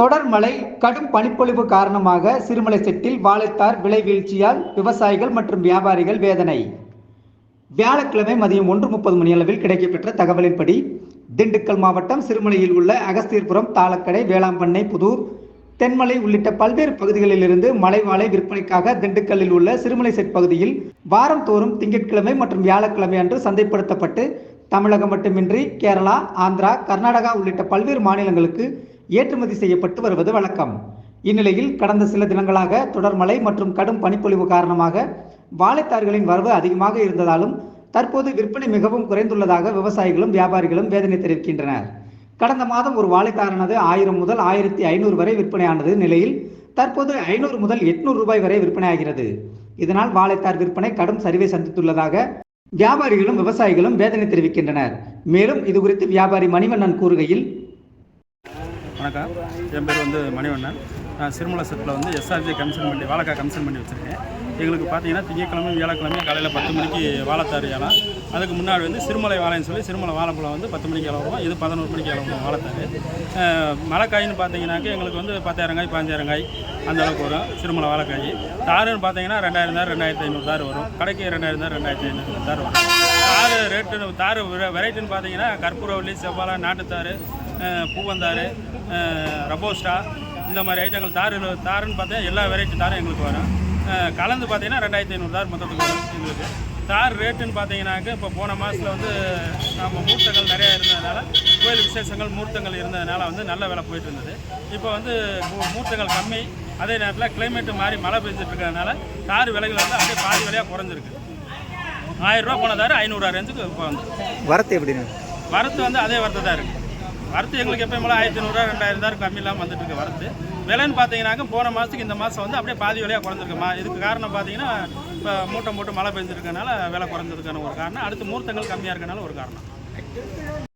தொடர் மழை கடும் பனிப்பொழிவு காரணமாக சிறுமலை செட்டில் வாழைத்தார் விலை வீழ்ச்சியால் விவசாயிகள் மற்றும் வியாபாரிகள் வேதனை. வியாழக்கிழமை மதியம் ஒன்று முப்பது மணி அளவில் கிடைக்கப்பெற்ற தகவலின்படி திண்டுக்கல் மாவட்டம் சிறுமலையில் உள்ள அகஸ்தீர்புரம் தாளக்கடை வேளாம்பண்ணை புதூர் தென்மலை உள்ளிட்ட பல்வேறு பகுதிகளிலிருந்து மலை வாழை விற்பனைக்காக திண்டுக்கல்லில் உள்ள சிறுமலை செட் பகுதியில் வாரந்தோறும் திங்கட்கிழமை மற்றும் வியாழக்கிழமை அன்று சந்தைப்படுத்தப்பட்டு தமிழகம் மட்டுமின்றி கேரளா ஆந்திரா கர்நாடகா உள்ளிட்ட பல்வேறு மாநிலங்களுக்கு ஏற்றுமதி செய்யப்பட்டு வருவது வழக்கம். இந்நிலையில் கடந்த சில தினங்களாக தொடர் மழை மற்றும் கடும் பனிப்பொழிவு காரணமாக வாழைத்தார்களின் வரவு அதிகமாக இருந்ததாலும் தற்போது விற்பனை மிகவும் குறைந்துள்ளதாக விவசாயிகளும் வியாபாரிகளும் வேதனை தெரிவிக்கின்றனர். கடந்த மாதம் ஒரு வாழைத்தாரானது ஆயிரம் முதல் ஆயிரத்தி ஐநூறு வரை விற்பனையானது நிலையில் தற்போது ஐநூறு முதல் எட்நூறு ரூபாய் வரை விற்பனையாகிறது. இதனால் வாழைத்தார் விற்பனை கடும் சரிவை சந்தித்துள்ளதாக வியாபாரிகளும் விவசாயிகளும் வேதனை தெரிவிக்கின்றனர். மேலும் இது குறித்து வியாபாரி மணிவண்ணன் கூறுகையில் வணக்கம். என் பேர் வந்து மணிவண்ணன். நான் சிறுமலை செட்டில் வந்து எஸ்ஆர்ஜி கமிஷன் பண்ணி வாழைக்காய் கமிஷன் பண்ணி வச்சுருக்கேன். எங்களுக்கு பார்த்தீங்கன்னா திங்கக்கிழமை வியாழக்கிழமை காலையில் பத்து மணிக்கு வாழைத்தாறு ஏலம் அதுக்கு முன்னாடி வந்து சிறுமலை வாழைன்னு சொல்லி சிறுமலை வாழைப்பழம் வந்து பத்து மணிக்கு இலவரம் இது பதினோரு மணிக்கு இலவரம் வாழைத்தாறு. மழைக்காயின்னு பார்த்தீங்கன்னாக்க எங்களுக்கு வந்து பத்தாயிரம் காய் பாஞ்சாயிரம் காய் அந்த அளவுக்கு வரும். சிறுமலை வாழைக்காய். தாருன்னு பார்த்தீங்கன்னா ரெண்டாயிரம் தார் ரெண்டாயிரத்தி ஐநூறு தார் வரும். கடைக்கு ரெண்டாயிரம் தார் ரெண்டாயிரத்தி ஐநூறு தார் வரும். தார் ரேட்டு தார் வெரைட்டின்னு பார்த்தீங்கன்னா கற்பூரவள்ளி செவ்வாழை நாட்டுத்தார் அஹ், ரபோஸ்டா இந்த மாதிரி ஐட்டங்கள் தார் தாருன்னு பார்த்தா எல்லா வெரைட்டி தாரும் எங்களுக்கு வரும். கலந்து பார்த்தீங்கன்னா ரெண்டாயிரத்தி ஐநூறு தார் மொத்தத்துக்கு வரும் எங்களுக்கு. தார் ரேட்டுன்னு பார்த்தீங்கன்னாக்க இப்போ போன மாதத்தில் வந்து நம்ம மூர்த்தங்கள் நிறையா இருந்ததுனால கோயில் விசேஷங்கள் மூர்த்தங்கள் இருந்ததுனால வந்து நல்ல விலை போயிட்டு இருந்தது. இப்போ வந்து மூர்த்தங்கள் கம்மி. அதே நேரத்தில் கிளைமேட்டு மாறி மழை பெஞ்சிட்டு இருக்கிறதுனால தார் விலைகள் வந்து அப்படியே பாதி விலையாக குறைஞ்சிருக்கு. ஆயிரம் ரூபா போன தார் ஐநூறுரூவா ரேஞ்சுக்கு இப்போ வந்து வரத்து எப்படின்னு வரத்து வந்து அதே வரத்து தான் இருக்குது வரத்து எங்களுக்கு எப்பயும் போல ஆயிரத்தி நூறுரூவா ரெண்டாயிரம் தான் கம்மி இல்லாமல் வந்துட்டு இருக்கு வரத்து. விலைன்னு பார்த்தீங்கன்னாக்க போன மாதத்துக்கு இந்த மாதம் வந்து அப்படியே பாதி விலையாக குறைஞ்சிருக்குமா? இதுக்கு காரணம் பார்த்தீங்கன்னா இப்போ மூட்டை மூட்டை மழை பெஞ்சிருக்கனால விலை குறைஞ்சதுக்கான ஒரு காரணம். அடுத்து மூர்த்தங்கள் கம்மியாக இருக்கனால ஒரு காரணம்.